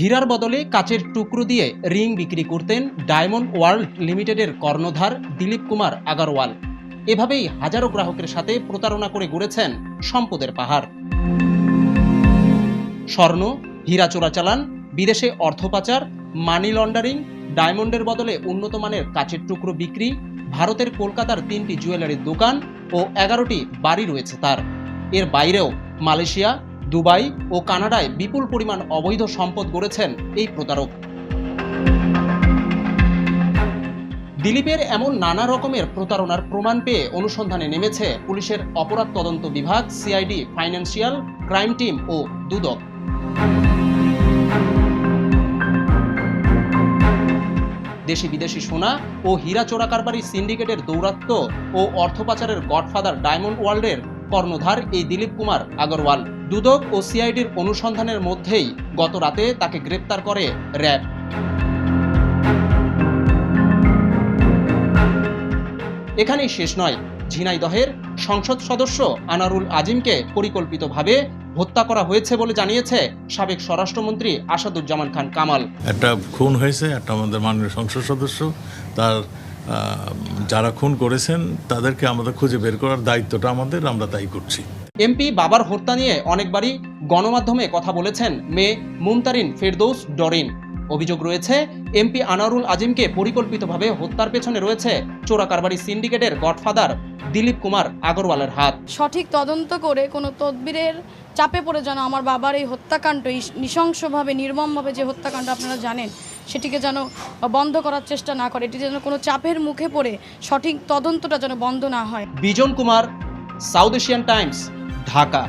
হীরার বদলে কাচের টুকরো দিয়ে রিং বিক্রি করতেন ডায়মন্ড ওয়ার্ল্ড লিমিটেডের কর্ণধার দিলীপ কুমার আগারওয়াল। এভাবেই হাজারো গ্রাহকের সাথে প্রতারণা করে গড়েছেন সম্পদের পাহাড়। স্বর্ণ, হীরা চোরাচালান, বিদেশে অর্থ পাচার, মানি লন্ডারিং, ডায়মন্ডের বদলে উন্নত মানের কাচের টুকরো বিক্রি, ভারতের কলকাতার তিনটি জুয়েলারির দোকান ও এগারোটি বাড়ি রয়েছে তার। এর বাইরেও মালয়েশিয়া দুবাই ও কানাডায় বিপুল পরিমাণ অবৈধ সম্পদ গড়েছেন এই প্রতারক। দিলীপের এমন নানা রকমের প্রতারণার প্রমাণ পেয়ে অনুসন্ধানে নেমেছে পুলিশের অপরাধ তদন্ত বিভাগ, সিআইডি, ফাইন্যান্সিয়াল, ক্রাইম টিম ও দুদক। দেশি বিদেশি সোনা ও হীরা চোরা কারবারি সিন্ডিকেটের দৌরাত্ম্য ও অর্থ পাচারের গডফাদার ডায়মন্ড ওয়ার্ল্ডের কর্ণধার এই দিলীপ কুমার আগরওয়াল। দুদক ও সিআইডির অনুসন্ধানের মধ্যেই গত রাতে তাকে গ্রেপ্তার করে র্যাব। এখানেই শেষ নয়। ঝিনাইদহের সংসদ সদস্য আনারুল আজিমকে পরিকল্পিতভাবে হত্যা করা হয়েছে বলে জানিয়েছে সাবেক স্বরাষ্ট্রমন্ত্রী আসাদুজ্জামান খান কামাল। একটা খুন হয়েছে, একটা আমাদের মাননীয় সংসদ সদস্য, তার যারা খুন করেছেন, তাদেরকে আমাদের খুঁজে বের করার দায়িত্বটা আমাদের, আমরা তাই করছি। এমপি বাবার হত্যা নিয়ে অনেকবারই গণমাধ্যমে কথা বলেছেন মেয়ে মুমতারিন ফেরদৌস ডরিন। অভিযোগ রয়েছে এমপি আনারুল আজিমকে পরিকল্পিতভাবে হত্যার পেছনে রয়েছে চোরাকারবারি সিন্ডিকেটের গডফাদার দিলীপ কুমার আগরওয়ালের হাত। সঠিক তদন্ত করে কোনো তদবিরের চাপে পড়ে যেন আমার বাবার এই হত্যাকাণ্ড নৃশংসভাবে নির্মমভাবে যে হত্যাকাণ্ড আপনারা জানেন সেটিকে যেন বন্ধ করার চেষ্টা না করে এটি যেন কোনো চাপের মুখে পড়ে সঠিক তদন্তটা যেন বন্ধ না হয়। Bijon Kumar South Asian Times. Dhaka.